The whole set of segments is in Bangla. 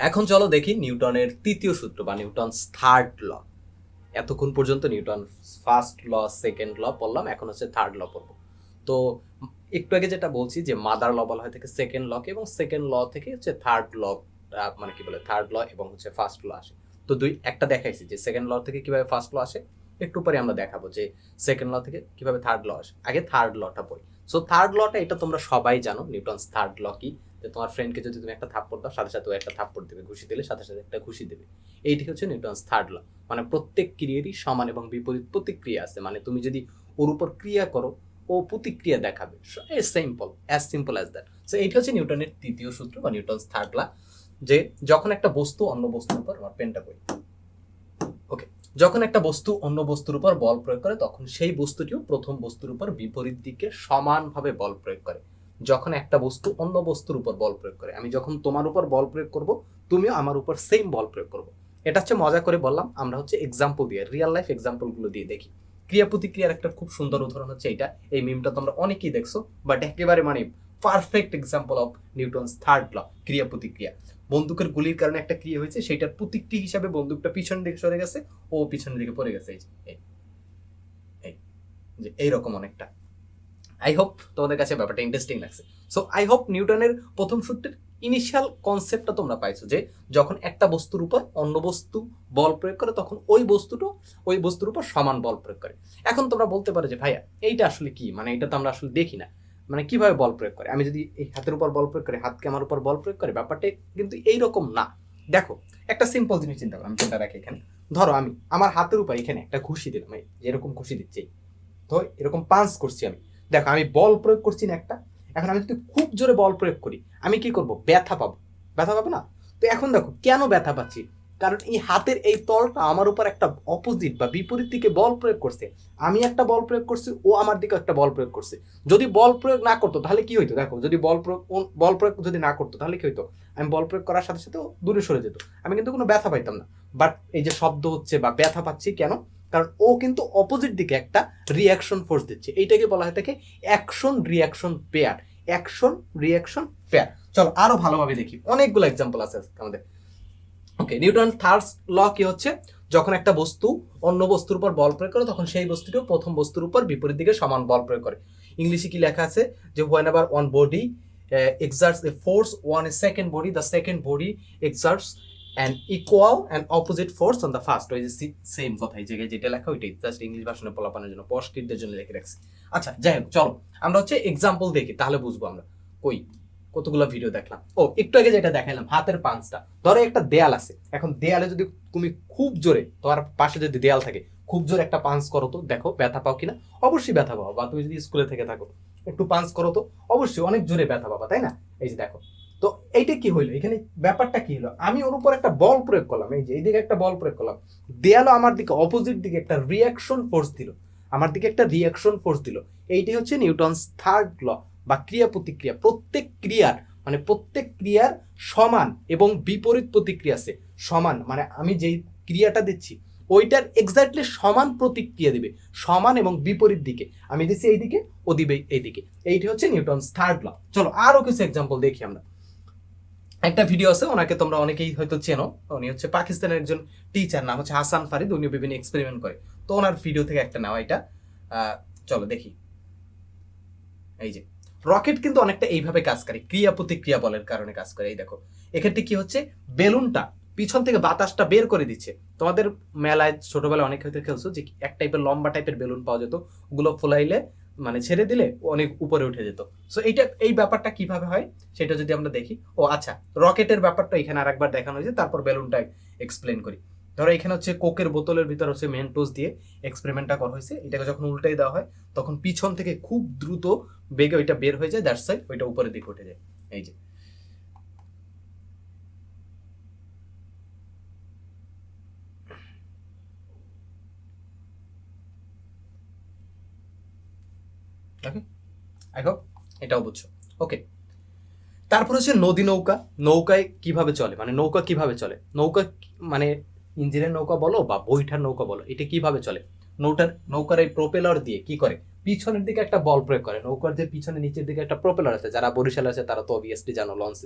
এখন চলো দেখি নিউটনের তৃতীয় সূত্র বা নিউটনস থার্ড ল। এতক্ষণ পর্যন্ত Newton first law, second law পড়লাম, এখন হচ্ছে থার্ড ল পড়ব। তো একটু আগে যেটা বলছি যে মাদার ল বলা হয় থেকে সেকেন্ড লকে এবং সেকেন্ড ল থেকে হচ্ছে থার্ড ল মানে কি বলে, থার্ড ল এবং হচ্ছে ফার্স্ট ল আসে। তো দুই, একটা দেখাইছি যে সেকেন্ড ল থেকে কীভাবে ফার্স্ট ল আসে, একটু পরে আমরা দেখাবো যে সেকেন্ড ল থেকে কীভাবে থার্ড ল আসে। আগে থার্ড লটা পড়ি। সো থার্ড লটা এটা তোমরা সবাই জানো, নিউটনস থার্ড ল কি? যে তোমার ফ্রেন্ডকে যদি তুমি একটা থাপ্পড় দাও, সাথে সাথে ও একটা থাপ্পড় দেবে, ঘুষি দিলে সাথে সাথে একটা ঘুষি দেবে। এইটি হচ্ছে নিউটনস থার্ড ল মানে প্রত্যেক ক্রিয়ারই সমান এবং বিপরীত প্রতিক্রিয়া আছে। মানে তুমি যদি ওর উপর ক্রিয়া করো, ও প্রতিক্রিয়া দেখাবে। Simple as simple as that so এইটা হচ্ছে নিউটনের তৃতীয় সূত্র বা নিউটনস থার্ড ল যে যখন একটা বস্তু অন্য বস্তুর উপর, আমার পেনটা বই ওকে যখন একটা বস্তু অন্য বস্তুর উপর বল প্রয়োগ করে, তখন সেই বস্তুটিও প্রথম বস্তুর উপর বিপরীত দিকে সমানভাবে বল প্রয়োগ করে। যখন একটা বস্তু অন্য বস্তুর উপর বল প্রয়োগ করে। আমি যখন তোমার উপর বল প্রয়োগ করব, তুমিও আমার উপর সেম বল প্রয়োগ করব। এটা হচ্ছে মজা করে বললাম, আমরা হচ্ছে এক্সাম্পল দিয়ে রিয়েল লাইফ এক্সাম্পলগুলো দিয়ে দেখি। ক্রিয়া প্রতিক্রিয়ার একটা খুব সুন্দর উদাহরণ হচ্ছে এটা এই মিমটা তোমরা অনেকেই দেখছ বাট একেবারে মানে perfect example of Newton's third law ক্রিয়া প্রতিক্রিয়া বন্দুকের গুলির কারণে একটা ক্রিয়া হয়েছে সেটার প্রতিক্রিয়া হিসাবে বন্দুকটা পিছন দিকে সরে গেছে, ও পিছনের দিকে পড়ে গেছে। এই, যে, এইরকম অনেকটা। আই হোপ তোমাদের কাছে ব্যাপারটা ইন্টারেস্টিং লাগছে। সো আই হোপ নিউটনের প্রথম সূত্রের ইনিশিয়াল কনসেপ্টটা তোমরা পাইছো যে, যখন একটা বস্তুর উপর অন্য বস্তু বল প্রয়োগ করে, তখন ওই বস্তুটা, ওই বস্তুর উপর সমান বল প্রয়োগ করে। এখন তোমরা বলতে পারো যে, ভাইয়া, এইটা আসলে কি? মানে এটা তো আমরা আসলে দেখি না। মানে কীভাবে বল প্রয়োগ করে? আমি যদি এই হাতের উপর বল প্রয়োগ করি, হাতকে আমার উপর বল প্রয়োগ করে, ব্যাপারটা কিন্তু এইরকম না। দেখো, একটা সিম্পল জিনিস চিন্তা করো, আমি চিন্তা রাখি এখানে। ধরো আমি, আমার হাতের উপর এখানে একটা ঘুষি দিলাম, এই যেরকম ঘুষি দিচ্ছি। তো এরকম পাঞ্চ করছি আমি। দেখো, আমি বল প্রয়োগ করছি না একটা। এখন আমি যদি খুব জোরে বল প্রয়োগ করি, আমি কি করব? ব্যথা পাবো। ব্যথা পাবো না? তো এখন দেখো, কেন ব্যথা পাচ্ছি? কারণ এই হাতের এই তলটা আমার উপর একটা অপোজিট বা বিপরীত দিকে বল প্রয়োগ করছে। আমি একটা বল প্রয়োগ করছি, ও আমার দিকে একটা বল প্রয়োগ করছে। যদি বল প্রয়োগ না করতো, তাহলে কি হইতো? দেখো, যদি বল প্রয়োগ বল প্রয়োগ যদি না করতো, তাহলে কি হইতো? আমি বল প্রয়োগ করার সাথে সাথে দূরে সরে যেত। আমি কিন্তু কোনো ব্যথা পাইতাম না। বাট এই যে শব্দ হচ্ছে বা ব্যথা পাচ্ছি কেন? কারণ ও কিন্তু অপোজিট দিকে একটা রিয়াকশন ফোর্স দিচ্ছে। এইটাকে বলা হয় থাকে action reaction pair action reaction pair চলো আরও ভালোভাবে দেখি। অনেকগুলো এক্সাম্পল আছে আমাদের। ওকে নিউটন থার্ড ল কি হচ্ছে? যখন একটা বস্তু অন্য বস্তুর উপর বল প্রয়োগ করে, তখন সেই বস্তুটিও প্রথম বস্তুর উপর বিপরীত দিকে সমান বল প্রয়োগ করে। ইংলিশে কি লেখা আছে? যে whenever one body exerts a force on a second body, the second body exerts ওই যে সেম যেটা লেখা, ওইটাই জাস্ট ইংলিশ ভাষণে জন্য জন্য লিখে রাখছি। আচ্ছা যাই হোক, চলো, আমরা হচ্ছে এক্সাম্পল দেখি, তাহলে বুঝব আমরা। কই? কতগুলো ভিডিও দেখলাম। ও, একটু আগে যেটা হাতের পাঁচটা ধরো একটা দেয়াল আছে, এখন দেয়ালে যদি তুমি খুব জোরে, তোমার পাশে যদি দেয়াল থাকে, খুব জোরে একটা পাঞ্চ করো তো, দেখো, ব্যথা পাও কিনা? অবশ্যই ব্যথা পাও বা তুমি যদি স্কুলে থেকে থাকো, একটু পাঞ্চ করো তো, অবশ্যই অনেক জোরে ব্যথা পাবা, তাই না? এই যে দেখো তো এইটা কি হইল? এখানে ব্যাপারটা কি হলো আমি ওর উপর একটা বল প্রয়োগ করলাম, এই যে এইদিকে একটা বল প্রয়োগ করলাম। দেয়ালও আমার দিকে অপোজিট দিকে একটা রিয়াকশন ফোর্স দিল। আমার দিকে একটা রিয়াকশন ফোর্স দিল। এইটি হচ্ছে নিউটনস থার্ড ল বা ক্রিয়া প্রতিক্রিয়া প্রত্যেক ক্রিয়ার মানে প্রত্যেক ক্রিয়ার সমান এবং বিপরীত প্রতিক্রিয়া আছে। সমান মানে আমি যেই ক্রিয়াটা দিচ্ছি, ওইটার এক্স্যাক্টলি সমান প্রতিক্রিয়া দিবে। সমান এবং বিপরীত দিকে। আমি দিচ্ছি এইদিকে, ও দিবে এইদিকে। এইটি হচ্ছে নিউটনস থার্ড ল চলো আরও কিছু এক্সাম্পল দেখি আমরা। একটা ভিডিও আছে, ওনাকে তোমরা অনেকেই হয়তো চেনো। উনি হচ্ছে পাকিস্তানের একজন টিচার নাম হচ্ছে হাসান ফারিদ উনি বিভিন্ন এক্সপেরিমেন্ট করে। তো ওনার ভিডিও থেকে একটা নেওয়া এটা। চলো দেখি। এই যে রকেট কিন্তু অনেকটা এইভাবে কাজ করে, ক্রিয়া প্রতিক্রিয়া বলের কারণে কাজ করে। এই দেখো, এক্ষেত্রে কি হচ্ছে? বেলুনটা পিছন থেকে বাতাসটা বের করে দিচ্ছে। তোমাদের মেলায় ছোটবেলায় অনেক হয়তো খেলছো যে এক টাইপের লম্বা টাইপের বেলুন পাওয়া যেত, ওগুলো ফোলাইলে মানে ছেড়ে দিলে অনেক উপরে উঠে যেত। সো এইটা, এই ব্যাপারটা কীভাবে হয় সেটা যদি আমরা দেখি। ও আচ্ছা রকেটের ব্যাপারটা এখানে আরেকবার দেখানো হয়েছে, তারপর বেলুনটা এক্সপ্লেন করি। ধরো এখানে হচ্ছে কোকের বোতলের ভিতর হচ্ছে মেন্টোস দিয়ে এক্সপেরিমেন্টটা করা হয়েছে। এটাকে যখন উল্টাই দেওয়া হয়, তখন পিছন থেকে খুব দ্রুত বেগে ওইটা বের হয়ে যায় দ্যাটস সাইড ওইটা উপরের দিকে উঠে যায়। এই যে হোপ এটাও বুঝছ। ওকে তারপর হচ্ছে নদী নৌকা। নৌকায় কীভাবে চলে? মানে নৌকা কীভাবে চলে? নৌকা মানে ইঞ্জিনের নৌকা বলো বা বইটার নৌকা বলো, এটা কীভাবে চলে? নৌটার, নৌকার এই প্রোপেলার দিয়ে কি করে? পিছনের দিকে একটা বল প্রয়োগ করে। নৌকার যে পিছনে নিচের দিকে একটা প্রোপেলার আছে, যারা বরিশাল আছে তারা তো অবভিয়াসলি জানো লঞ্চ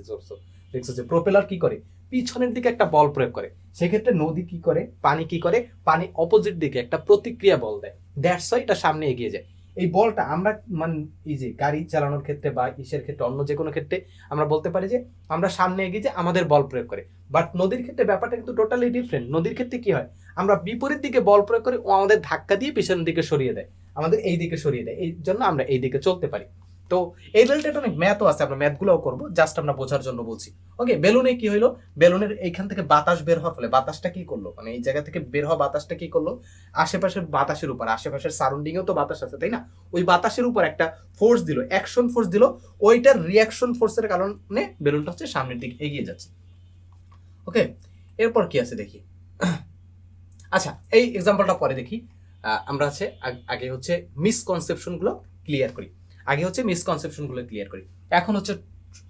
দেখছ যে প্রোপেলার কি করে? পিছনের দিকে একটা বল প্রয়োগ করে। সেক্ষেত্রে নদী কি করে? পানি কি করে? পানি অপোজিট দিকে একটা প্রতিক্রিয়া বল দেয়। দ্যাটস এটা সামনে এগিয়ে যায়। এই বলটা আমরা মানে এই যে গাড়ি চালানোর ক্ষেত্রে বা ইসের ক্ষেত্রে, অন্য যে কোনো ক্ষেত্রে আমরা বলতে পারি যে আমরা সামনে এগিয়ে যে আমাদের বল প্রয়োগ করে। বাট নদীর ক্ষেত্রে ব্যাপারটা কিন্তু টোটালি ডিফারেন্ট নদীর ক্ষেত্রে কি হয়? আমরা বিপরীত দিকে বল প্রয়োগ করে ও আমাদের ধাক্কা দিয়ে পিছনের দিকে সরিয়ে দেয়। আমাদের এই দিকে সরিয়ে দেয়। এই জন্য আমরা এই দিকে চলতে পারি। তো এই রিলেটেড অনেক ম্যাথও আছে, আমরা ম্যাথগুলোও করব জাস্ট আমরা বোঝার জন্য বলছি। ওকে বেলুনে কি হইল? বেলুনের এইখান থেকে বাতাস বের হওয়ার ফলে বাতাসটা কি করল? মানে এই জায়গা থেকে বের হওয়া বাতাসটা কি করল? আশেপাশের বাতাসের উপর, আশেপাশের সারাউন্ডিংয়েও তো বাতাস আছে, তাই না? ওই বাতাসের উপর একটা ফোর্স দিল অ্যাকশন ফোর্স দিল, ওইটার রিয়াকশন ফোর্সের কারণে বেলুনটা হচ্ছে সামনের দিকে এগিয়ে যাচ্ছে। ওকে এরপর কি আছে দেখি? আচ্ছা এই এক্সাম্পলটা পরে দেখি। আমরা আছে আগে হচ্ছে মিসকনসেপশনগুলো ক্লিয়ার করি। আগে হচ্ছে মিসকনসেপশনগুলো ক্লিয়ার করি। এখন হচ্ছে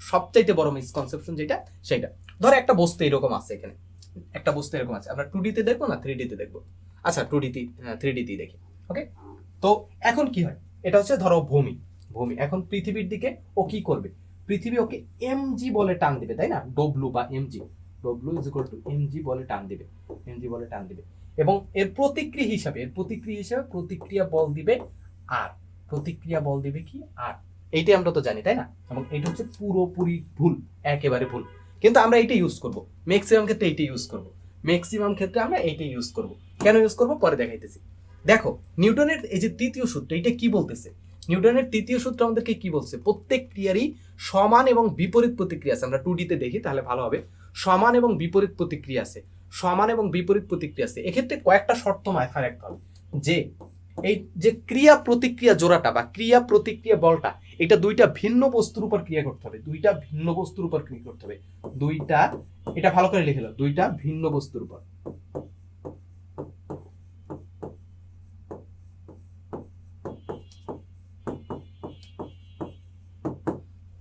সবচাইতে বড় মিসকনসেপশন যেটা সেটা ধর একটা বস্তু এরকম আছে এখানে। একটা বস্তু এরকম আছে। আমরা টু ডিতে দেখব না থ্রি ডিতে দেখব? আচ্ছা টু ডিতে থ্রি ডিতেই দেখি। ওকে তো এখন কি হয়? এটা হচ্ছে ধরো ভূমি। ভূমি। এখন পৃথিবীর দিকে ও কি করবে? পৃথিবী ওকে এমজি বলে টান দিবে, তাই না? ডব্লু বা M G W is equal to M G বলে টান দিবে। এমজি বলে টান দিবে। এবং এর প্রতিক্রিয়া হিসাবে, এর প্রতিক্রিয়া হিসাবে প্রতিক্রিয়া বল দিবে আর প্রতিক্রিয়া বল দিবে কি? আর এইটাই আমরা তো জানি, তাই না? এবং এটা হচ্ছে পুরোপুরি ভুল, একেবারে ভুল। কিন্তু আমরা এইটা ইউজ করব। ম্যাক্সিমাম ক্ষেত্রে এইটা ইউজ করব। ম্যাক্সিমাম ক্ষেত্রে আমরা এইটা ইউজ করব। কেন ইউজ করব? পরে দেখাইতেছি। দেখো, নিউটনের এই যে তৃতীয় সূত্র, এটা কি বলতেছে? নিউটনের তৃতীয় সূত্র আমাদেরকে কি বলছে? প্রত্যেক ক্রিয়ারই সমান এবং বিপরীত প্রতিক্রিয়া আছে। আমরা টু ডিতে দেখি, তাহলে ভালো হবে। সমান এবং বিপরীত প্রতিক্রিয়া আছে। সমান এবং বিপরীত প্রতিক্রিয়া আছে। এক্ষেত্রে কয়েকটা শর্ত মাথায় রাখতে হবে যে এই যে ক্রিয়া প্রতিক্রিয়া জোড়াটা বা ক্রিয়া প্রতিক্রিয়া বলটা, এটা দুইটা ভিন্ন বস্তুর উপর ক্রিয়া করতে হবে। দুইটা ভিন্ন বস্তুর উপর ক্রিয়া করতে হবে। দুইটা, এটা ভালো করে লিখে দুইটা ভিন্ন বস্তুর উপর।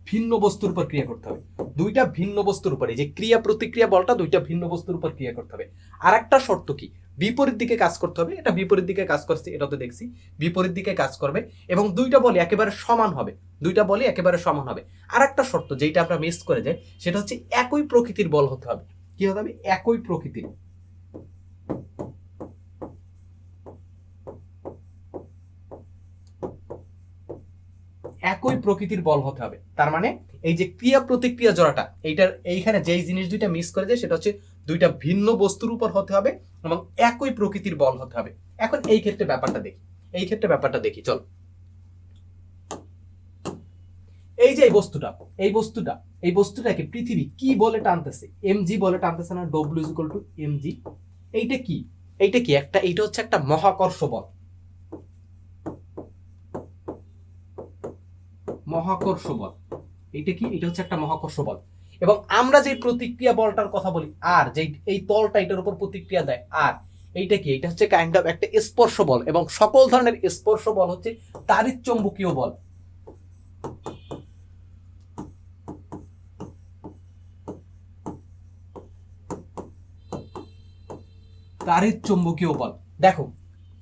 ভিন্ন বস্তুর উপর ক্রিয়া করতে হবে। দুইটা ভিন্ন বস্তুর উপরে। যে ক্রিয়া প্রতিক্রিয়া বলটা, দুইটা ভিন্ন বস্তুর উপর ক্রিয়া করতে হবে। আর একটা শর্ত কি? বিপরীত দিকে কাজ করতে হবে, এটা বিপরীত দিকে কাজ করছে, এটা তো দেখছি, বিপরীত দিকে কাজ করবে এবং দুইটা বলি একেবারে সমান হবে, দুইটা বলি একেবারে সমান হবে। আর একটা শর্ত যেটা আমরা মিস করে যাই, সেটা হচ্ছে একই প্রকৃতির বল হতে হবে। কি হতে হবে? একই প্রকৃতির। একই প্রকৃতির বল হতে হবে। তার মানে এই যে ক্রিয়া প্রতিক্রিয়া জোড়াটা, এইটার, এইখানে যেই জিনিস দুইটা মিস করে যায়, সেটা হচ্ছে দুইটা ভিন্ন বস্তুর উপর হতে হবে এবং একই প্রকৃতির বল হতে হবে। এখন এই ক্ষেত্রে ব্যাপারটা দেখি। এই ক্ষেত্রে ব্যাপারটা দেখি, চল। এই যে এই বস্তুটা এই বস্তুটা, এই বস্তুটাকে পৃথিবী কি বলে টানতেছে? এমজি বলে টানতেছে না ডব্লিউ ইকুয়াল টু এমজি এইটা কি? এইটা কি একটা, এইটা হচ্ছে একটা মহাকর্ষ বল। মহাকর্ষ বল। এইটা কি? এটা হচ্ছে একটা মহাকর্ষ বল। এবং আমরা যে প্রতিক্রিয়া বলটার কথা বলি, আর যে এই তলটা এটার উপর প্রতিক্রিয়া দেয়, আর এইটা কি? এটা হচ্ছে কাইন্ড অফ একটা স্পর্শ বল এবং সকল ধরনের স্পর্শ বল হচ্ছে তারিৎ চৌম্বকীয় বল। তারিৎ চৌম্বকীয় বল। দেখো,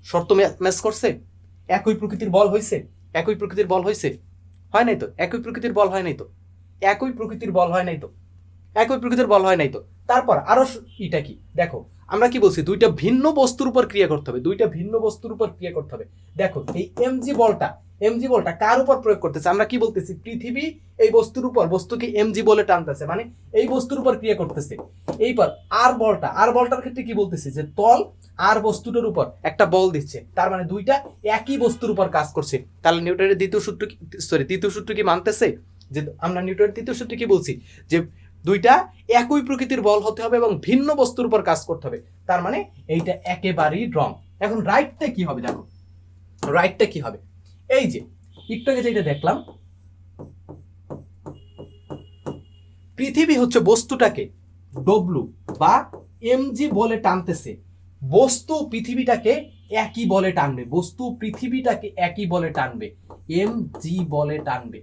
শর্ত ম্যাচ করছে? একই প্রকৃতির বল হয়েছে একই প্রকৃতির বল হয়েছে হয় নাই তো? একই প্রকৃতির বল হয় নাই তো? একই প্রকৃতির বল হয় নাই তো। একই প্রকৃতির বল হয় নাই তো। তারপর আরও স- এটা কি? দেখো, আমরা কি বলছি? দুইটা ভিন্ন বস্তুর উপর ক্রিয়া করতে হবে। দুইটা ভিন্ন বস্তুর উপর ক্রিয়া করতে হবে। দেখো, এই এমজি বলটা এমজি বলটা কার উপর প্রয়োগ করতেছে? আমরা কি বলতেছি? পৃথিবী এই বস্তুর উপর, বস্তুকে এমজি বলে টানতেছে। মানে এই বস্তুর উপর ক্রিয়া করতেছে। এইবার আর বলটা আর বলটার ক্ষেত্রে কি বলতেছি? যে তল আর বস্তুটার উপর একটা বল দিচ্ছে। তার মানে দুইটা একই বস্তুর উপর কাজ করছে। তাহলে নিউটনের দ্বিতীয় সূত্র সরি তৃতীয় সূত্র কি মানতেছে? যে আমরা নিউটনের তৃতীয় সূত্রে কি বলছি? যে দুইটা একই প্রকৃতির বল হতে হবে এবং ভিন্ন বস্তুর উপর কাজ করতে হবে। তার মানে এইটা একেবারেই রং এখন রাইটটা কি হবে দেখো? রাইটটা কি হবে? এই যে, একটু আগে যেটা দেখলাম, পৃথিবী হচ্ছে বস্তুটাকে ডব্লু বা এমজি বলে টানতেছে। বস্তু পৃথিবীটাকে একই বলে টানবে। বস্তু পৃথিবীটাকে একই বলে টানবে। এম জি বলে টানবে।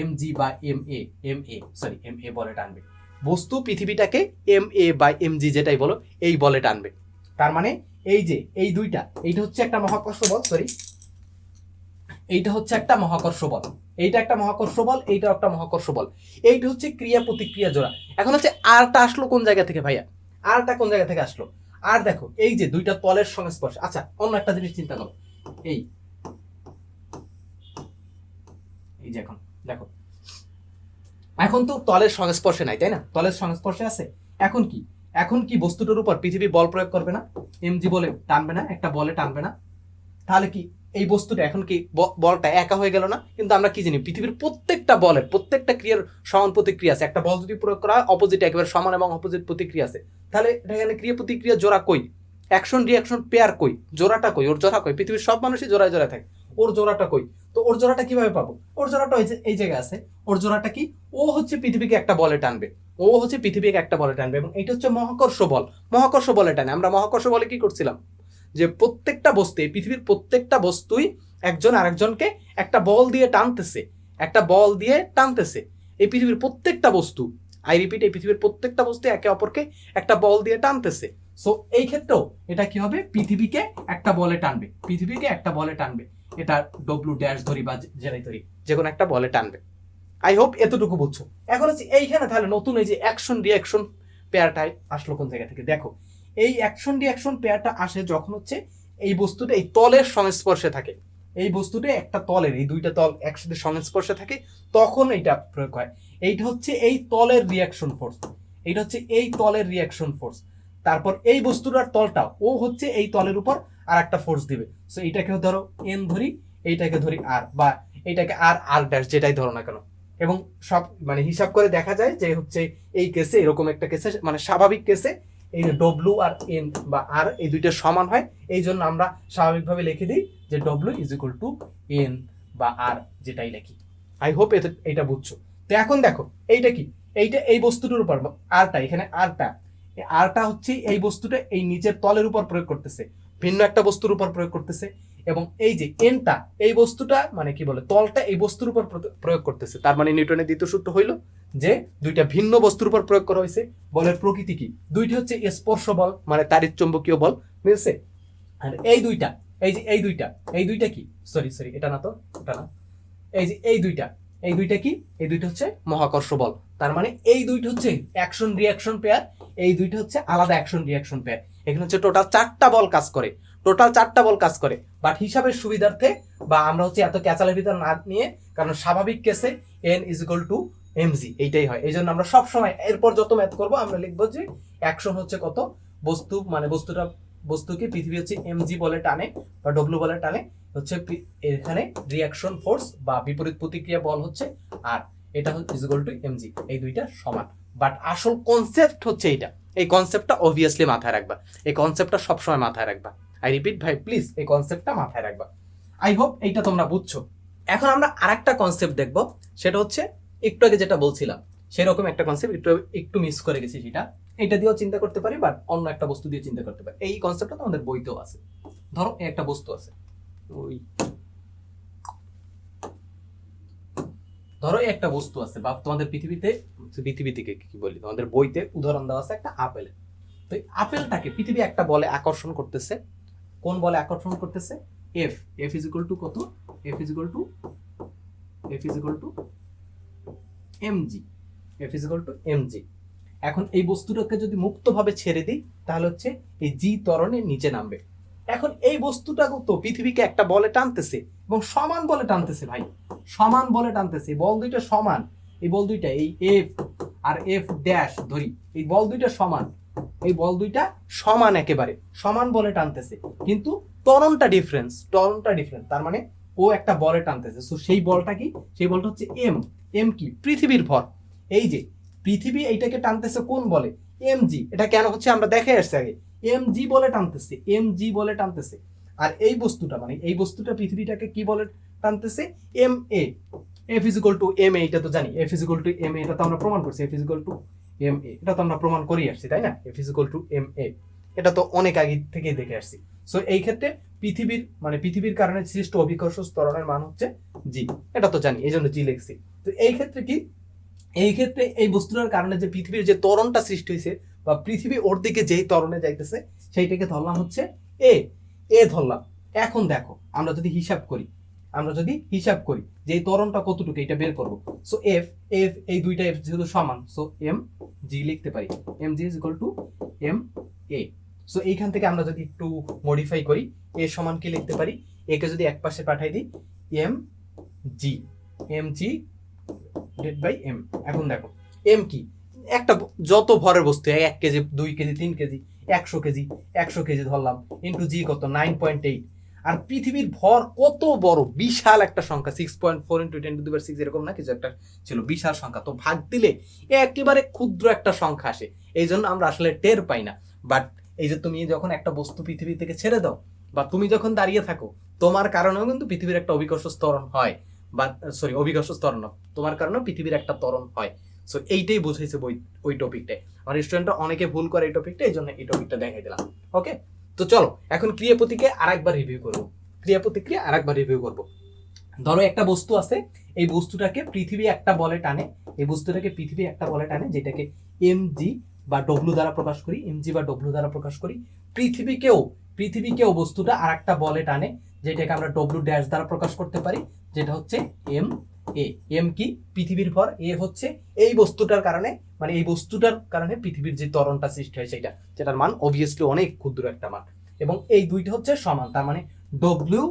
এম জি বা M A M A sorry M A বলে টানবে। বস্তু পৃথিবীটাকে এম এ বা এম জি যেটাই বলো, এই বলে টানবে। তার মানে এই যে, এই দুইটা, এইটা হচ্ছে একটা মহাকর্ষ বল সরি এইটা হচ্ছে একটা মহাকর্ষ বল। এইটা একটা মহাকর্ষ বল এইটা একটা মহাকর্ষ বল। এইটা হচ্ছে ক্রিয়া প্রতিক্রিয়া জোড়া। এখন হচ্ছে আরটা আসলো কোন জায়গা থেকে ভাইয়া? আরটা কোন জায়গা থেকে আসলো? আর দেখো, এই যে দুইটা তলের সংস্পর্শ। আচ্ছা অন্য একটা জিনিস চিন্তা করো। এই। এই যে এখন। দেখো। এখন তো তলের সংস্পর্শে নাই, তাই না? তলের সংস্পর্শে আছে। এখন কি? এখন কি বস্তুটার উপর পৃথিবী বল প্রয়োগ করবে না? এমজি বলে টানবে না, একটা বলে টানবে না। তাহলে কি এই বস্তুটা এখন কি বলটা একা হয়ে গেল না? কিন্তু আমরা কি জানি, পৃথিবীর প্রত্যেকটা বলের, প্রত্যেকটা ক্রিয়ার সমান প্রতিক্রিয়া আছে। একটা বল যদি প্রয়োগ করা হয় অপোজিট একেবারে সমান এবং অপোজিট প্রতিক্রিয়া আছে। তাহলে এটা এখানে ক্রিয়া প্রতিক্রিয়া জোড়া কই? অ্যাকশন রিয়াকশন পেয়ার কই? জোড়াটা কই? ওর জোড়া কই? পৃথিবীর সব মানুষই জোড়ায় জোড়ায় থাকে। ওর জোড়াটা কই? তো ওর জোড়াটা কীভাবে পাবো? ওর জোড়াটা এই জায়গায় আছে। ওর জোড়াটা কি? ও হচ্ছে পৃথিবীকে একটা বলে টানবে। ও হচ্ছে পৃথিবীকে একটা বলে টানবে এবং এটা হচ্ছে মহাকর্ষ বল। মহাকর্ষ বলে টানে। আমরা মহাকর্ষ বলে কি করছিলাম? যে প্রত্যেকটা বস্তু পৃথিবীর প্রত্যেকটা বস্তুই একজন আরেকজনকে একটা বল দিয়ে টানতেছে। একটা বল দিয়ে টানতেছে। এই পৃথিবীর প্রত্যেকটা বস্তু আই রিপিট এই পৃথিবীর প্রত্যেকটা বস্তু একে অপরকে একটা বল দিয়ে টানতেছে। সো এই ক্ষেত্রেও এটা কি হবে? পৃথিবীকে একটা বলে টানবে। পৃথিবীকে একটা বলে টানবে। এটা ডব্লু ড্যাশ ধরি বা যেটাই ধরি। যে কোনো একটা বলে টানবে। আই হোপ এতটুকু বুঝছ। এখন হচ্ছে এইখানে তাহলে নতুন এই যে অ্যাকশন রিয়াকশন পেয়ারটাই আসলো কোন জায়গা থেকে? দেখো, এই অ্যাকশন রিয়াকশন পেয়ারটা আসে যখন হচ্ছে এই বস্তুটা এই তলের সংস্পর্শে থাকে। এই বস্তুটা একটা তলের, এই দুইটা তল একসাথে সংস্পর্শে থাকে, তখন এটা প্রয়োগ হয়। এইটা হচ্ছে এই তলের রিয়াকশন ফোর্স এইটা হচ্ছে এই তলের রিয়াকশন ফোর্স তারপর এই বস্তুটার তলটা, ও হচ্ছে এই তলের উপর আর একটা ফোর্স দিবে। সো এইটাকে ধরো এন ধরি, এইটাকে ধরি আর বা এইটাকে আর আর ড্যাশ যেটাই ধরো না কেন। এবং সব মানে হিসাব করে দেখা যায় যে হচ্ছে এই কেসে এরকম একটা কেসে মানে স্বাভাবিক কেসে এই ডব্লু আর এন বা আর এই দুইটা সমান হয়। এই জন্য আমরা স্বাভাবিকভাবে লিখে দিই যে W is equal to N বা আর যেটাই লিখি। আই হোপ এটা বুঝছ। তো এখন দেখো, এইটা কি? এইটা, এই বস্তুটার উপর আরটা এখানে আরটা আরটা হচ্ছে এই বস্তুটা এই নিচের তলের উপর প্রয়োগ করতেছে। ভিন্ন একটা বস্তুর উপর প্রয়োগ করতেছে এবং এই যে এনটা, এই বস্তুটা মানে কি বলে, তলটা এই বস্তুর উপর প্র- প্রয়োগ করতেছে। তার মানে নিউটনের দ্বিতীয় সূত্র হইল যে দুইটা ভিন্ন বস্তুর উপর প্রয়োগ করা হয়েছে। বলের প্রকৃতি কি? দুইটা হচ্ছে স্পর্শ বল মানে তারিত চৌম্বকীয় বল, মিলছে? আর এই দুইটা, এই যে এই দুইটা এই দুইটা কি? সরি সরি এটা না তো এটা না। এই যে এই দুইটা এই দুইটা কি? এই দুইটা হচ্ছে মহাকর্ষ বল। তার মানে এই দুইটা হচ্ছে অ্যাকশন রিয়াকশন পেয়ার এই দুইটা হচ্ছে আলাদা অ্যাকশন রিয়াকশন পেয়ার এখানে হচ্ছে টোটাল চারটা বল কাজ করে। টোটাল চারটা বল কাজ করে। বাট হিসাবের সুবিধার্থে বা আমরা হচ্ছে এত ক্যাচালের ভিতর না নিয়ে, কারণ স্বাভাবিক কেসে N is equal to M G এইটাই হয়। এই জন্য আমরা সবসময় এরপর যত ম্যাথ করব, আমরা লিখব যে অ্যাকশন হচ্ছে কত? বস্তু মানে বস্তুটা, বস্তুকে পৃথিবী হচ্ছে এমজি বলে টানে বা ডব্লু বলে টানে, হচ্ছে এখানে রিয়াকশন ফোর্স বা বিপরীত প্রতিক্রিয়া বল হচ্ছে আর এটা হচ্ছে ইজ ইকুয়াল টু এমজি এই দুইটা সমান। বাট আসল কনসেপ্ট হচ্ছে এইটা। এই কনসেপ্টটা অবভিয়াসলি মাথায় রাখবা। এই কনসেপ্টটা সবসময় মাথায় রাখবা। আই রিপিট ভাই প্লিজ এই কনসেপ্টটা মাথায় রাখবা। আই হোপ এইটা তোমরা বুঝছ। এখন আমরা আরেকটা কনসেপ্ট দেখব, সেটা হচ্ছে একটু আগে যেটা বলছিলাম, সেরকম একটা কনসেপ্ট একটু একটু মিস করে গেছি সেটা। এটা দিয়েও চিন্তা করতে পারি বাট অন্য একটা বস্তু দিয়ে চিন্তা করতে পারি। এই কনসেপ্টটা তোমাদের বইতেও আছে। ধরো একটা বস্তু আছে। ওই ধরো একটা বস্তু আছে, বা তোমাদের পৃথিবীতে পৃথিবী থেকে কি বলি, তোমাদের বইতে উদাহরণ দেওয়া আছে একটা আপেল। তো আপেলটাকে পৃথিবী একটা বলে আকর্ষণ করতেছে। কোন বলে আকর্ষণ করতেছে? এফ এফ ইজ টু কত? F is equal to F is to M G F is to M G এখন এই বস্তুটাকে যদি মুক্তভাবে ছেড়ে দিই, তাহলে হচ্ছে এই জি ত্বরণের নিচে নামবে। এখন এই বস্তুটা তো পৃথিবীকে একটা বলে টানতেছে, এবং সমান বলে টানতেছে ভাই। সমান বলে টানতেছে, বল দুইটা সমান, এই বল দুইটা, এই এফ আর এফ ড্যাশ ধরি, এই বল দুইটা সমান, এই বল দুইটা সমান একেবারে, সমান বলে টানতেছে, কিন্তু ত্বরণটা ডিফারেন্স ত্বরণটা ডিফারেন্স তার মানে ও একটা বলে টানতেছে সো সেই বলটা কি? সেই বলটা হচ্ছে এম এম কি? পৃথিবীর ভর, এই যে পৃথিবী এইটাকে টানতেছে কোন বলে? এম জি এটা কেন হচ্ছে আমরা দেখে আসছি আগে এম জি বলে টানতেছে এম জি বলে টানতেছে, আর এই বস্তুটা মানে এই বস্তুটা পৃথিবীটাকে কি বলে? টানতেছে M A F is equal to M A এটা তো জানি। F is equal to M A এটা তো আমরা প্রমাণ করছি। F is equal to M A এটা তো আমরা প্রমাণ করে আসছি, তাই না? F is equal to M A এটা তো অনেক আগে থেকেই দেখে আসছি। সো এই ক্ষেত্রে পৃথিবীর মানে পৃথিবীর কারণে সৃষ্ট অভিকর্ষ ত্বরণের মান হচ্ছে জি এটা তো জানি এই জন্য জি লিখছি। তো এই ক্ষেত্রে কি? এই ক্ষেত্রে এই বস্তুটার কারণে যে পৃথিবীর যে ত্বরণটা সৃষ্টি হয়েছে, বা পৃথিবী ওর দিকে যেই ত্বরণে যাইতেছে, সেইটাকে ধরলাম হচ্ছে এ এ ধরলাম। এখন দেখো, আমরা যদি হিসাব করি আমরা যদি হিসাব করি যে এই ত্বরণটা কতটুকু এটা বের করব। সো এফ এফ এই দুইটা এফ যেহেতু সমান সো এম জি লিখতে পারি। M G is equal to M A so এইখান থেকে আমরা যদি একটু মডিফাই করি এ সমান কি লিখতে পারি? একে যদি এক পাশে পাঠাই দিই M G M G divide by M এখন দেখো এম কি? একটা যত ভরের বস্তু, এক কেজি, দুই কেজি, তিন কেজি, একশো কেজি একশো কেজি ধরলাম ইন্টু জি কত? নাইন পয়েন্ট এইট আর পৃথিবীর ভর কত বড়? বিশাল একটা সংখ্যা। Six point four into ten to six এরকম না? কিছু একটা ছিল। বিশাল সংখ্যা। তো ভাগ দিলে একেবারে ক্ষুদ্র একটা সংখ্যা আসে। এই জন্য আমরা আসলে টের পাই না। বাট এই যে তুমি যখন একটা বস্তু পৃথিবী থেকে ছেড়ে দাও, বা তুমি যখন দাঁড়িয়ে থাকো, তোমার কারণেও কিন্তু পৃথিবীর একটা অভিকর্ষ স্তরণ হয়। বা সরি অভিকর্ষ স্তরণ তোমার কারণেও পৃথিবীর একটা ত্বরণ হয়। সো এইটাই বুঝাইছে বই ওই টপিকটাই আমার স্টুডেন্টরা অনেকে ভুল করে এই টপিকটা এই জন্য এই টপিকটা দেখাই দিলাম। ওকে তো চলো, এখন ক্রিয়া প্রতিক্রিয়া আরেকবার রিভিউ করব। ক্রিয়া প্রতিক্রিয়া আরেকবার রিভিউ করব। ধরো একটা বস্তু আছে, এই বস্তুটাকে পৃথিবী একটা বলে টানে, এই বস্তুটাকে পৃথিবী একটা বলে টানে, যেটাকে এম জি বা ডব্লু দ্বারা প্রকাশ করি এম জি বা ডব্লু দ্বারা প্রকাশ করি, পৃথিবীকেও পৃথিবীকেও বস্তুটা আরেকটা বলে টানে, যেটাকে আমরা ডব্লু ড্যাশ দ্বারা প্রকাশ করতে পারি, যেটা হচ্ছে এম এ এম কি? পৃথিবীর ভর। এ হচ্ছে এই বস্তুটার কারণে মানে এই বস্তুটার কারণে পৃথিবীর যে ত্বরণটা সৃষ্টি হয় সেটা, যেটার মান অবভিয়াসলি অনেক ক্ষুদ্র একটা মান। এবং এই দুইটা হচ্ছে সমান, তার মানে W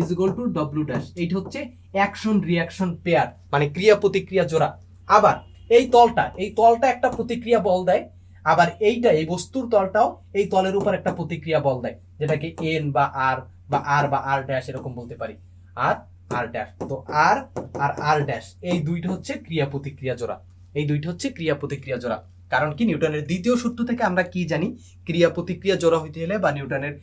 is equal to W dash এইটা হচ্ছে অ্যাকশন রিয়াকশন পেয়ার মানে ক্রিয়া প্রতিক্রিয়া জোড়া। আবার এই তলটা এই তলটা একটা প্রতিক্রিয়া বল দেয়, আবার এইটা, এই বস্তুর তলটাও এই তলের উপর একটা প্রতিক্রিয়া বল দেয়, যেটাকে এন বা আর বা আর বা আর ড্যাশ এরকম বলতে পারি। আর আর ড্যাশ তো আর আর আর ড্যাশ এই দুইটা হচ্ছে ক্রিয়া প্রতিক্রিয়া জোড়া। এই দুইটা হচ্ছে ক্রিয়া প্রতিক্রিয়া জোড়া। কারণ কি, নিউটনের দ্বিতীয় সূত্র থেকে আমরা কি জানি? ক্রিয়া প্রতিক্রিয়া জোড়া হইতে হলে বা নিউটনের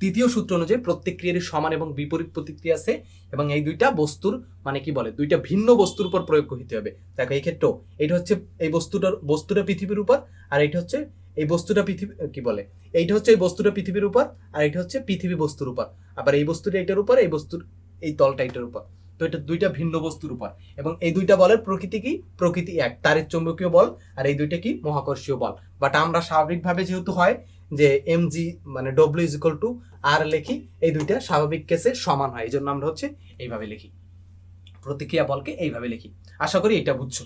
তৃতীয় সূত্র অনুযায়ী প্রত্যেক ক্রিয়ারই সমান এবং বিপরীত প্রতিক্রিয়া আছে এবং এই দুইটা বস্তুর মানে কি বলে, দুইটা ভিন্ন বস্তুর উপর প্রয়োগ হইতে হবে। দেখো, এই ক্ষেত্রেও এটা হচ্ছে এই বস্তুটার, বস্তুটা পৃথিবীর উপর আর এটা হচ্ছে এই বস্তুটা পৃথিবী, কি বলে, এইটা হচ্ছে এই বস্তুটা পৃথিবীর উপর আর এটা হচ্ছে পৃথিবী বস্তুর উপর। আবার এই বস্তুটা এটার উপর, এই বস্তুর এই তলটা এটার উপর। তো এটা দুইটা ভিন্ন বস্তুর উপর। এবং এই দুইটা বলের প্রকৃতি কি? প্রকৃতি এক। তারের চৌম্বকীয় বল আর এই দুইটা কি? মহাকর্ষীয় বল। বাট আমরা স্বাভাবিকভাবে যেহেতু হয় যে এম জি মানে W is equal to R লিখি, এই দুইটা স্বাভাবিক কেসে সমান হয়। এই জন্য আমরা হচ্ছে এইভাবে লিখি। প্রতিক্রিয়া বলকে এইভাবে লিখি। আশা করি এটা বুঝছ।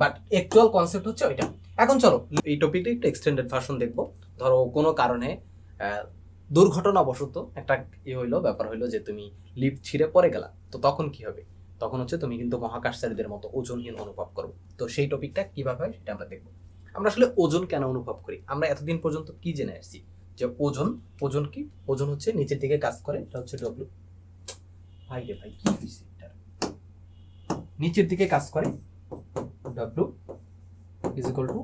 বাট অ্যাকচুয়াল কনসেপ্ট হচ্ছে ওইটা। এখন চলো, এই টপিকটা একটু এক্সটেন্ডেড ভার্সন দেখব। ধরো কোনো কারণে দুর্ঘটনাবশত একটা ই হইল, ব্যাপার হইল যে তুমি লিফট ছিঁড়ে পড়ে গেলা। তো তখন কি হবে? তখন হচ্ছে তুমি কিন্তু মহাকাশচারীদের মতো ওজনহীন অনুভব করবে। তো সেই টপিকটা কীভাবে হয় সেটা আমরা দেখব। আমরা আসলে ওজন কেন অনুভব করি? আমরা এতদিন পর্যন্ত কি জেনে আসছি? যে ওজন ওজন কি? ওজন হচ্ছে নিচের দিকে কাজ করে, এটা হচ্ছে ডব্লু ভাই রে ভাই, কি নিচের দিকে কাজ করে W is equal to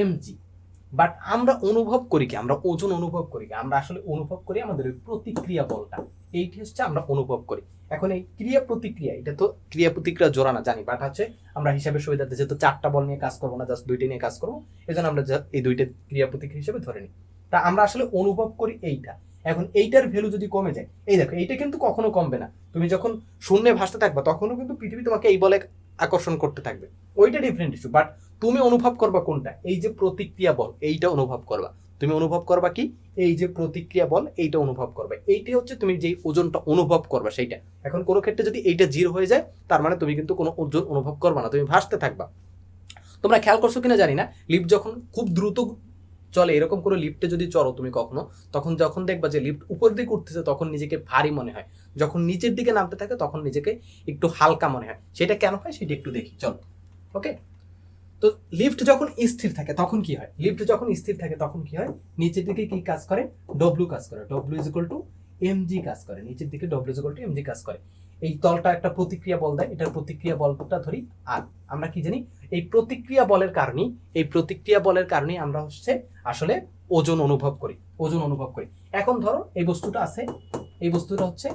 M G but আমরা অনুভব করি কি? আমরা ওজন অনুভব করি কি? আমরা আসলে অনুভব করি আমাদের ওই প্রতিক্রিয়া বলটা। এইটি হচ্ছে আমরা অনুভব করি। এখন এই ক্রিয়া প্রতিক্রিয়া এটা তো ক্রিয়া প্রতিক্রিয়া জোড়া না, জানি। বাট হচ্ছে আমরা হিসাবের সুবিধাতে যেহেতু চারটা বল নিয়ে কাজ করব না জাস্ট দুইটা নিয়ে কাজ করব এই জন্য আমরা এই দুইটা ক্রিয়া প্রতিক্রিয়া হিসেবে ধরে নিই। তা আমরা আসলে অনুভব করি এইটা। এখন এইটার ভ্যালু যদি কমে যায়, এই দেখো, এইটা কিন্তু কখনো কমবে না। তুমি যখন শূন্যে ভাসতে থাকবে, তখনও কিন্তু পৃথিবী তোমাকে এই বলে আকর্ষণ করতে থাকবে। ওইটা ডিফারেন্ট ইস্যু বাট তুমি অনুভব করবা কোনটা? এই যে প্রতিক্রিয়া বল, এইটা অনুভব করবা। তুমি অনুভব করবা কি? এই যে প্রতিক্রিয়া বল, এইটা অনুভব করবে। এইটাই হচ্ছে তুমি যে ওজনটা অনুভব করবা, সেইটা। এখন কোনো ক্ষেত্রে যদি এইটা জিরো হয়ে যায়, তার মানে তুমি কিন্তু কোনো ওজন অনুভব করবা না, তুমি ভাসতে থাকবা। তোমরা খেয়াল করছ কিনা জানি না লিফট যখন খুব দ্রুত চলে, এরকম কোনো লিফটে যদি চড়ো তুমি কখনো, তখন যখন দেখবা যে লিফট উপর দিকে উঠতেছে, তখন নিজেকে ভারী মনে হয়। যখন নিচের দিকে নামতে থাকে, তখন নিজেকে একটু হালকা মনে হয়। সেটা কেন হয়? সেটা একটু দেখি। চলো। ওকে তো লিফট যখন স্থির থাকে, তখন কি হয়? লিফট যখন স্থির থাকে, তখন কি হয়? নিচের দিকে কি কাজ করে? ডব্লিউ কাজ করে। W is equal to M G কাজ করে। নিচের দিকে W is equal to M G কাজ করে। এই তলটা একটা প্রতিক্রিয়া বল দেয়। এটার প্রতিক্রিয়া বলটা ধরি আর আমরা কি জানি? এই প্রতিক্রিয়া বলের কারণেই, এই প্রতিক্রিয়া বলের কারণেই আমরা হচ্ছে আসলে ওজন অনুভব করি। ওজন অনুভব করি। এখন ধরো, এই বস্তুটা আছে এই বস্তুটা হচ্ছে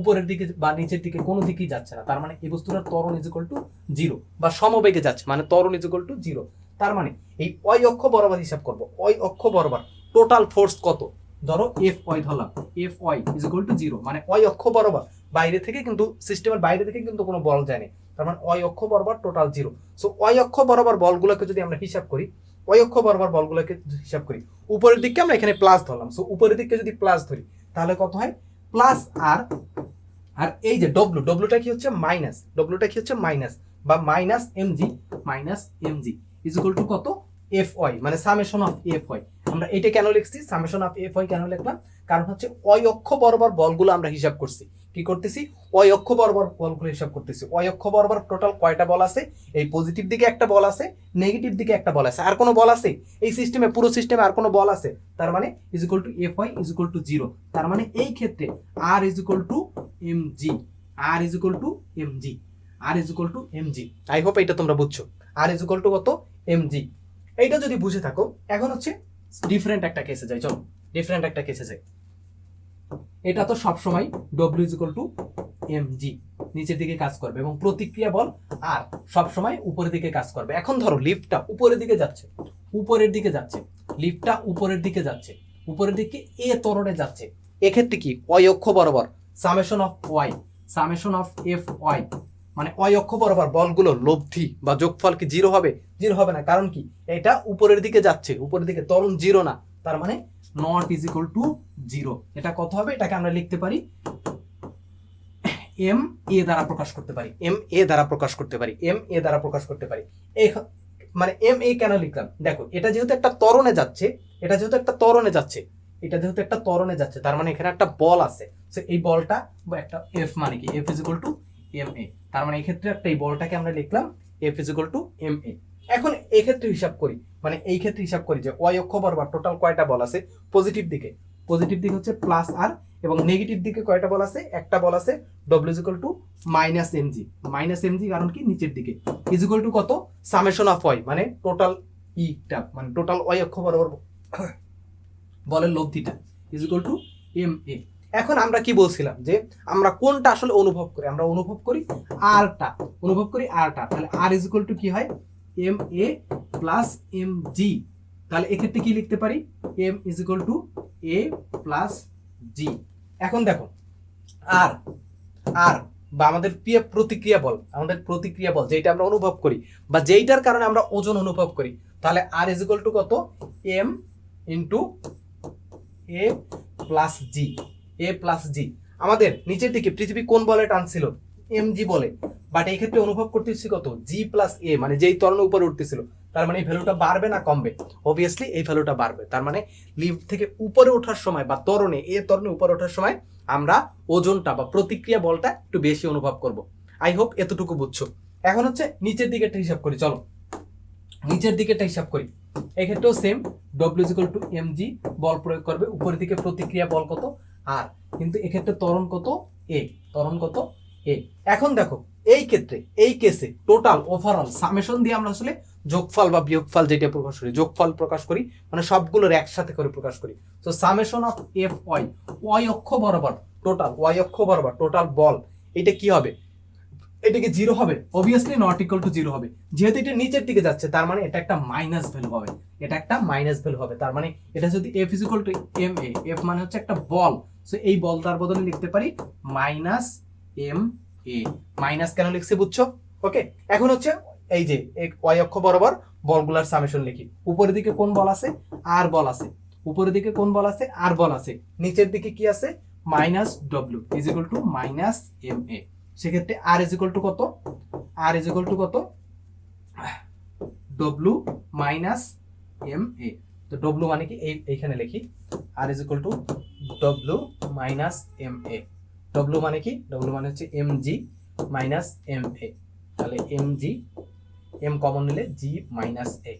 উপরের দিকে বা নিচের দিকে কোনো দিকেই যাচ্ছে না। তার মানে এই বস্তুটার ত্বরণ ইজ টু জিরো বা সমবেগে যাচ্ছে মানে ত্বরণ ইজ টু জিরো তার মানে এই অয় অক্ষ বরাবর হিসাব করব। অয় অক্ষ বরাবর টোটাল ফোর্স কত? ধরো এফ ওয়াই ধরলাম F Y is to zero মানে অয় অক্ষ বরাবর। বাইরে থেকে কিন্তু সিস্টেমের বাইরে থেকে কিন্তু কোনো বল যায়নি তার মানে অয় অক্ষ বরাবর টোটাল জিরো সো অয় অক্ষ বরাবর বলগুলোকে যদি আমরা হিসাব করি অয় অক্ষ বরাবর বলগুলোকে হিসাব করি, উপরের দিকে আমরা এখানে প্লাস ধরলাম। সো উপরের দিকে যদি প্লাস ধরি, তাহলে কত হয়? প্লাস আর আর এই যে ডব্লু ডব্লুটা কি হচ্ছে মাইনাস ডব্লুটা কি হচ্ছে মাইনাস বা minus M G minus M G is equal to কত? এফ ওয়াই মানে সামেশন অফ এফ ওয়াই আমরা এটা কেন লিখছি? সামেশন অফ এফ ওয়াই কেন লিখলাম? কারণ হচ্ছে ওই অক্ষ বরাবর বলগুলো আমরা হিসাব করছি। কি করতেছি? ওই অক্ষ বরাবর বলগুলো হিসাব করতেছি। ওই অক্ষ বরাবর টোটাল কয়টা বল আছে? এই পজিটিভ দিকে একটা বল আছে নেগেটিভ দিকে একটা বল আছে। আর কোনো বল আছে? এই সিস্টেমে পুরো সিস্টেমে আর কোনো বল আছে? তার মানে is equal to F Y is equal to zero তার মানে এই ক্ষেত্রে R is equal to M G R is equal to M G R is equal to M G I hope এটা তোমরা বুঝছ। আর ইজ ইকুয়াল টু কত? এম জি এইটা যদি বুঝে থাকো, এখন হচ্ছে ডিফারেন্ট একটা কেসে যাই। চলো ডিফারেন্ট একটা কেসে যাই। এটা তো সবসময় W is to M G নিচের দিকে কাজ করবে এবং প্রতিক্রিয়া বল আর সবসময় উপরের দিকে কাজ করবে। এখন ধরো লিফটটা উপরের দিকে যাচ্ছে, উপরের দিকে যাচ্ছে লিফটটা উপরের দিকে যাচ্ছে, উপরের দিকে এ তরণে যাচ্ছে। এক্ষেত্রে কি? ওয়াই অক্ষ বরাবর summation of Y summation of F Y মানে ওয়াই অক্ষ বরাবর বলগুলো লব্ধি বা যোগফল কি জিরো হবে? জিরো হবে না। কারণ কি? এটা উপরের দিকে যাচ্ছে, উপরের দিকে তরণ জিরো না। তার মানে not is equal to zero এটা কত হবে? এটাকে আমরা লিখতে পারি এম এ দ্বারা প্রকাশ করতে পারি। এম এ দ্বারা প্রকাশ করতে পারি। এম এ দ্বারা প্রকাশ করতে পারি। এই মানে এম এ কেন লিখলাম? দেখো, এটা যেহেতু একটা তরণে যাচ্ছে, এটা যেহেতু একটা ত্বরণে যাচ্ছে, এটা যেহেতু একটা তরণে যাচ্ছে, তার মানে এখানে একটা বল আছে। সো এই বলটা বা একটা এফ মানে কি? F is equal to M A তার মানে এই ক্ষেত্রে একটা এই বলটাকে আমরা লিখলাম F is equal to M A এখন এই ক্ষেত্রে হিসাব করি মানে এই ক্ষেত্রে হিসাব করি যে ওয়াই অক্ষ বরাবর টোটাল কয়টা বল আছে? পজিটিভ দিকে। পজিটিভ দিকে হচ্ছে প্লাস আর এবং নেগেটিভ দিকে কয়টা বল আছে? একটা বল আছে W equal to minus M G minus M G কারণ কি? নিচের দিকে। ইজ ইকুয়াল টু কত? সামেশন অফ ওয়াই মানে টোটাল ইটা মানে টোটাল ওয়াই অক্ষ বরাবর বলের লব্ধিটা। Is equal to M A এখন আমরা কি বলছিলাম যে আমরা কোনটা আসলে অনুভব করি? আমরা অনুভব করি আরটা অনুভব করি আরটা তাহলে আর ইজ ইকুয়াল টু কি হয়? M A plus M G তাহলে এক্ষেত্রে কি লিখতে পারি? M is equal to A plus G এখন দেখো আর আর বা আমাদের প্রতিক্রিয়া বল, আমাদের প্রতিক্রিয়া বল যেটা আমরা অনুভব করি বা যেইটার কারণে আমরা ওজন অনুভব করি, তাহলে আর ইজ ইকুয়াল টু কত? M into A plus G A plus G আমাদের নিচের দিকে পৃথিবী কোন বলে টানছিল? এম জি বলে। বাট এই ক্ষেত্রে অনুভব করতেছি কত? জি প্লাস এ মানে যেই তরণের উপরে উঠতেছিল, তার মানে এই ভ্যালুটা বাড়বে না কমবে? অবভিয়াসলি এই ভ্যালুটা বাড়বে। তার মানে লিফট থেকে উপরে ওঠার সময় বা তরণে এ তরণে উপরে ওঠার সময় আমরা ওজনটা বা প্রতিক্রিয়া বলটা একটু বেশি অনুভব করব। আই হোপ এতটুকু বুঝছ। এখন হচ্ছে নিচের দিকে একটা হিসাব করি, চলো। নিচের দিকে একটা হিসাব করি। এক্ষেত্রেও same W equal to M G বল প্রয়োগ করবে। উপরের দিকে প্রতিক্রিয়া বল কত? আর কিন্তু এক্ষেত্রে ত্বরণ কত? এ ত্বরণ কত? এ এখন দেখো, এই ক্ষেত্রে, এই কেসে টোটাল ওভারঅল সামেশন দিয়ে আমরা আসলে যোগফল বা বিয়োগফল যেটা প্রকাশ করি, যোগফল প্রকাশ করি মানে সবগুলোর একসাথে করে প্রকাশ করি। তো summation of F Y Y অক্ষ বরাবর টোটাল ওয়াই অক্ষ বরাবর টোটাল বল, এটা কি হবে? এটা কি জিরো হবে obviously not equal to zero হবে। যেহেতু এটা নিচের দিকে যাচ্ছে, তার মানে এটা একটা মাইনাস ভ্যালু হবে। এটা একটা মাইনাস ভ্যালু হবে, তার মানে এটা যদি F is equal to M A F মানে হচ্ছে একটা বল। সো এই বল তার বদলে লিখতে পারি মাইনাস এম এ মাইনাস কেন লিখছি বুঝছ? ওকে এখন হচ্ছে এই যে ওয়াই অক্ষ বরাবর বলগুলার সামেশন লিখি। উপরের দিকে কোন বল আছে? আর বল আছে। উপরের দিকে কোন বল আছে? আর বল আছে। নিচের দিকে কি আছে? Minus W is equal to minus M A সেক্ষেত্রে আর ইজ ইকুয়াল টু কত? আর ইজ ইকুয়াল টু কত? ডব্লিউ মাইনাস এম এ তো ডব্লিউ মানে কি? এই, এইখানে লিখি। R is equal to W minus M A W মানে কি? ডব্লিউ মানে হচ্ছে M G minus M A তাহলে এম জি এম কমন নিলে জি মাইনাস এ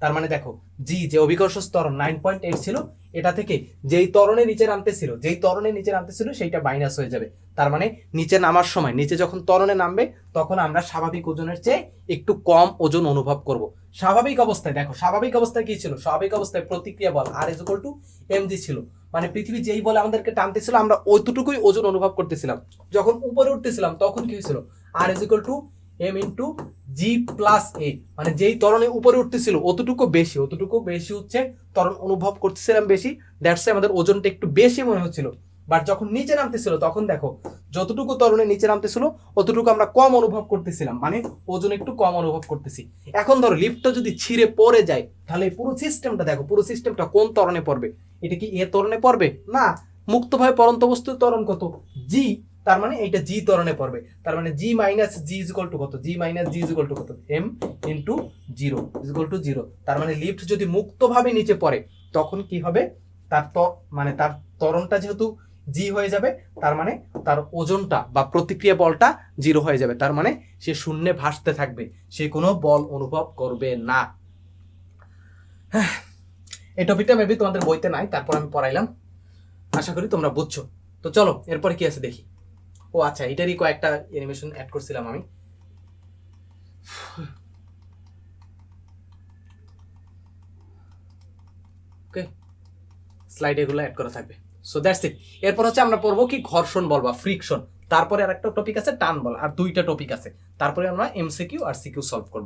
তার মানে দেখো জি যে অভিকর্ষ ত্বরণ নাইন পয়েন্ট এইট ছিল, এটা থেকে যেই ত্বরণে নিচে নামতেছিল, যেই ত্বরণে নিচে নামতেছিল, সেইটা মাইনাস হয়ে যাবে। তার মানে নিচে নামার সময়, নিচে যখন ত্বরণে নামবে, তখন আমরা স্বাভাবিক ওজনের চেয়ে একটু কম ওজন অনুভব করব। স্বাভাবিক অবস্থায়, দেখো, স্বাভাবিক অবস্থায় কি ছিল? স্বাভাবিক অবস্থায় প্রতিক্রিয়া বল R is to M G ছিল। মানে পৃথিবী যেই বলে আমাদেরকে টানতেছিল, আমরা ওইটুকুই ওজন অনুভব করতেছিলাম। যখন উপরে উঠতেছিলাম, তখন কি হয়েছিল? R is equal to M into G plus A মানে যেই ত্বরণে উপরে উঠতেছিল অতটুকু বেশি অতটুকু বেশি হচ্ছে ত্বরণ অনুভব করতেছিলাম বেশি। দ্যাটস আমাদের ওজনটা একটু বেশি মনে হচ্ছিল। বাট যখন নিচে নামতেছিল, তখন দেখো, যতটুকু ত্বরণে নিচে নামতেছিল অতটুকু আমরা কম অনুভব করতেছিলাম। মানে ওজন একটু কম অনুভব করতেছি। এখন ধরো লিফটটা যদি ছিঁড়ে পড়ে যায়, তাহলে পুরো সিস্টেমটা দেখো, পুরো সিস্টেমটা কোন ত্বরণে পড়বে? এটা কি এ ত্বরণে পড়বে? না। মুক্তভাবে পরন্ত বস্তুর ত্বরণ কত? জি তার মানে এইটা জি ত্বরণে পড়বে। তার মানে G minus G is to কত? G minus G is to কত? M into zero is to zero তার মানে লিফট যদি মুক্তভাবে নিচে পড়ে তখন কি হবে? তার ত মানে তার ত্বরণটা যেহেতু জি হয়ে যাবে তার মানে তার ওজনটা বা প্রতিক্রিয়া বলটা জিরো হয়ে যাবে। তার মানে সে শূন্যে ভাসতে থাকবে। সে কোনো বল অনুভব করবে না। হ্যাঁ, এই টপিকটা মেবি তোমাদের বইতে নাই, তারপর আমি পড়াইলাম। আশা করি তোমরা বুঝছ। তো চলো, এরপরে কি আছে দেখি। ও আচ্ছা এটারই কয়েকটা অ্যানিমেশন অ্যাড করছিলাম আমি। ওকে স্লাইড এগুলো অ্যাড করা থাকবে। সো দ্যাটস ইট এরপর হচ্ছে আমরা পড়ব কি ঘর্ষণ বল বা ফ্রিকশন তারপরে আর একটা টপিক আছে টান বল, আর দুইটা টপিক আছে। তারপরে আমরা এমসিকিউ আর সিকিউ সলভ করব।